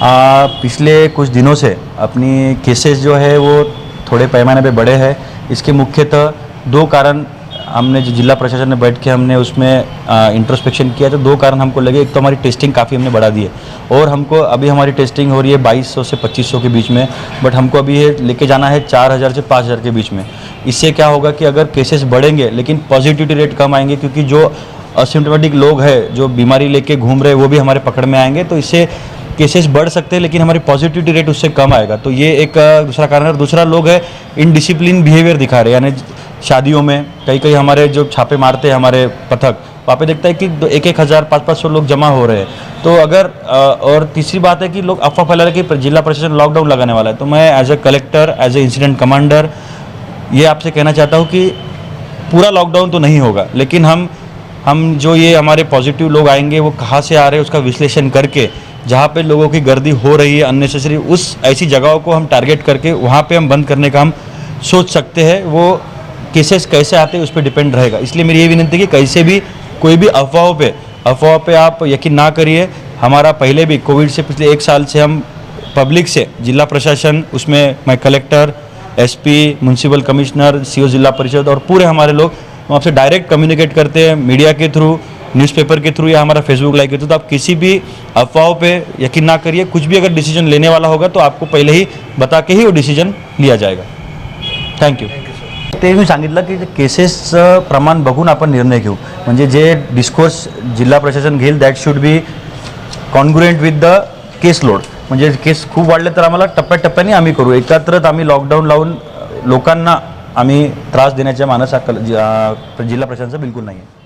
आ, पिछले कुछ दिनों से अपनी केसेस जो है वो थोड़े पैमाने पे बड़े हैं। इसके मुख्यतः दो कारण हमने जो जिला प्रशासन ने बैठ के हमने उसमें इंट्रोस्पेक्शन किया तो दो कारण हमको लगे। एक तो हमारी टेस्टिंग काफ़ी हमने बढ़ा दी है और हमको अभी हमारी टेस्टिंग हो रही है 2200 से 2500 के बीच में बट हमको अभी ये लेके जाना है 4000 से 5000 के बीच में। इससे क्या होगा कि अगर केसेस बढ़ेंगे लेकिन पॉजिटिविटी रेट कम आएँगे क्योंकि जो असिम्टोमेटिक लोग हैं जो बीमारी लेके घूम रहे वो भी हमारे पकड़ में आएँगे। तो इससे केसेस बढ़ सकते हैं, लेकिन हमारी पॉजिटिविटी रेट उससे कम आएगा। तो ये एक दूसरा कारण है। और दूसरा लोग है इनडिसिप्लिन बिहेवियर दिखा रहे हैं। यानी शादियों में कई कई हमारे जो छापे मारते हैं हमारे पथक, वहाँ पे देखता है कि एक एक हज़ार पाँच पाँच सौ लोग जमा हो रहे हैं। तो अगर और तीसरी बात है कि लोग अफवाह फैला रहे कि जिला प्रशासन लॉकडाउन लगाने वाला है। तो मैं as a collector as a incident commander ये आपसे कहना चाहता हूँ कि पूरा लॉकडाउन तो नहीं होगा, लेकिन हम हम जो ये हमारे पॉजिटिव लोग आएँगे, वो कहाँ से आ रहे हैं, उसका विश्लेषण करके जहाँ पे लोगों की गर्दी हो रही है अननेसेसरी, उस ऐसी जगहों को हम टारगेट करके वहाँ पे हम बंद करने का हम सोच सकते हैं। वो केसेस कैसे आते हैं उस पर डिपेंड रहेगा। इसलिए मेरी ये विनती है कि कैसे भी कोई भी अफवाहों पे, अफवाह पे आप यकीन ना करिए। हमारा पहले भी कोविड से पिछले एक साल से हम पब्लिक से, जिला प्रशासन, उसमें मैं collector SP municipal commissioner CO जिला परिषद और पूरे हमारे लोग, हम आपसे डायरेक्ट कम्युनिकेट करते हैं मीडिया के थ्रू न्यूज़पेपर के थ्रू या हमारा फेसबुक लाइव के थ्रू तो आप किसी भी अफवाहों पे यकीन ना करिए कुछ भी अगर डिसीजन लेने वाला होगा तो आपको पहले ही बता के ही वो डिसीजन लिया जाएगा। थँक्यू ते मी सांगितलं की केसेसचं प्रमाण बघून आपण निर्णय घेऊ. म्हणजे जे डिस्कोर्स जिल्हा प्रशासन घेईल that should be congruent with the case load म्हणजे केस खूप वाढले तर आम्हाला टप्प्याटप्प्याने आम्ही करू. एकत्रच आम्ही लॉकडाऊन लावून लोकांना आम्ही त्रास देण्याच्या मानस हा जिल्हा प्रशासनाचा बिलकुल नाही आहे